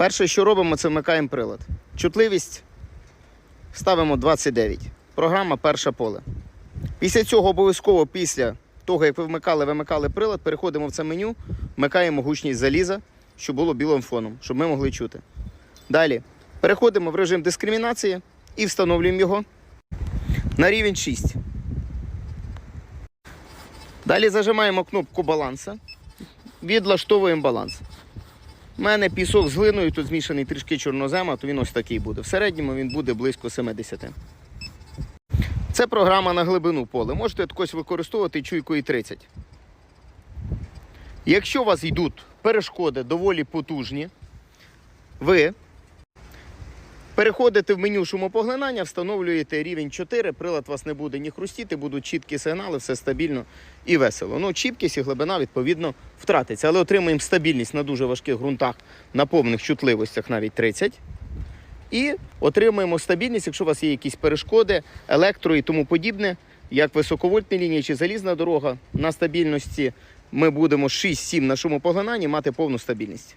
Перше, що робимо, це вмикаємо прилад. Чутливість ставимо 29. Програма перше поле. Після цього обов'язково після того, як ви вмикали, вимикали прилад, переходимо в це меню, вмикаємо гучність заліза, щоб було білим фоном, щоб ми могли чути. Далі переходимо в режим дискримінації і встановлюємо його на рівень 6. Далі зажимаємо кнопку баланса, відлаштовуємо баланс. У мене пісок з глиною, тут змішаний трішки чорнозема, то він ось такий буде. В середньому він буде близько 70. Це програма на глибину поле. Можете також використовувати чуйкою 30. Якщо у вас йдуть перешкоди доволі потужні, ви переходите в меню шумопоглинання, встановлюєте рівень 4, прилад вас не буде ні хрустіти, будуть чіткі сигнали, все стабільно і весело. Ну, чіпкість і глибина, відповідно, втратиться. Але отримуємо стабільність на дуже важких ґрунтах, на повних чутливостях навіть 30. І отримуємо стабільність, якщо у вас є якісь перешкоди, електро і тому подібне, як високовольтні лінії чи залізна дорога. На стабільності ми будемо 6-7 на шумопоглинанні мати повну стабільність.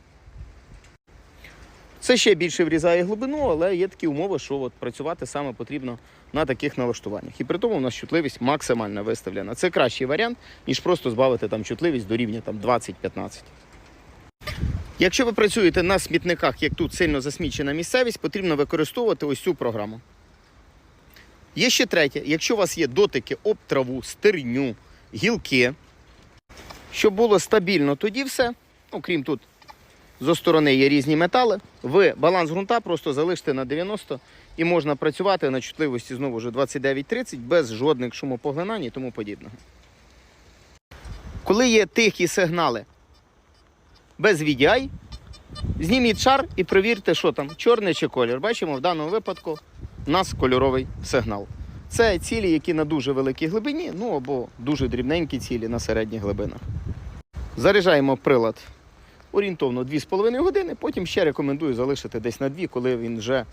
Це ще більше врізає глибину, але є такі умови, що от працювати саме потрібно на таких налаштуваннях. І при тому у нас чутливість максимально виставлена. Це кращий варіант, ніж просто збавити там чутливість до рівня там 20-15. Якщо ви працюєте на смітниках, як тут сильно засмічена місцевість, потрібно використовувати ось цю програму. Є ще третє, якщо у вас є дотики об траву, стерню, гілки, щоб було стабільно, тоді все, окрім тут зо сторони є різні метали, ви баланс ґрунта просто залишите на 90 і можна працювати на чутливості знову ж 29-30 без жодних шумопоглинань і тому подібного. Коли є тихі сигнали без VDI, зніміть шар і перевірте, що там, чорний чи колір. Бачимо, в даному випадку у нас кольоровий сигнал. Це цілі, які на дуже великій глибині, ну або дуже дрібненькі цілі на середніх глибинах. Заряджаємо прилад орієнтовно 2,5 години, потім ще рекомендую залишити десь на 2, коли він вже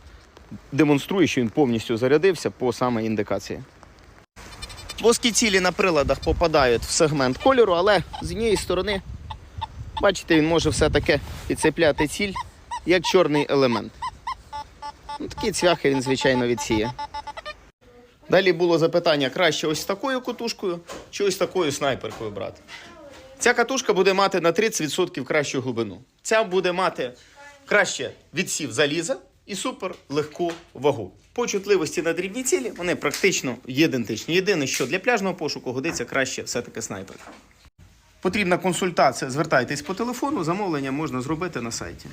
демонструє, що він повністю зарядився по саме індикації. Плоскі цілі на приладах попадають в сегмент кольору, але з однієї сторони, бачите, він може все-таки підцепляти ціль як чорний елемент. Ну, такі цвяхи він, звичайно, відсіє. Далі було запитання, краще ось такою катушкою чи ось такою снайперкою брати. Ця катушка буде мати на 30% кращу глибину. Ця буде мати краще відсів заліза і супер легку вагу. По чутливості на дрібні цілі вони практично ідентичні. Єдине, що для пляжного пошуку годиться краще все-таки снайпер. Потрібна консультація, звертайтесь по телефону, замовлення можна зробити на сайті.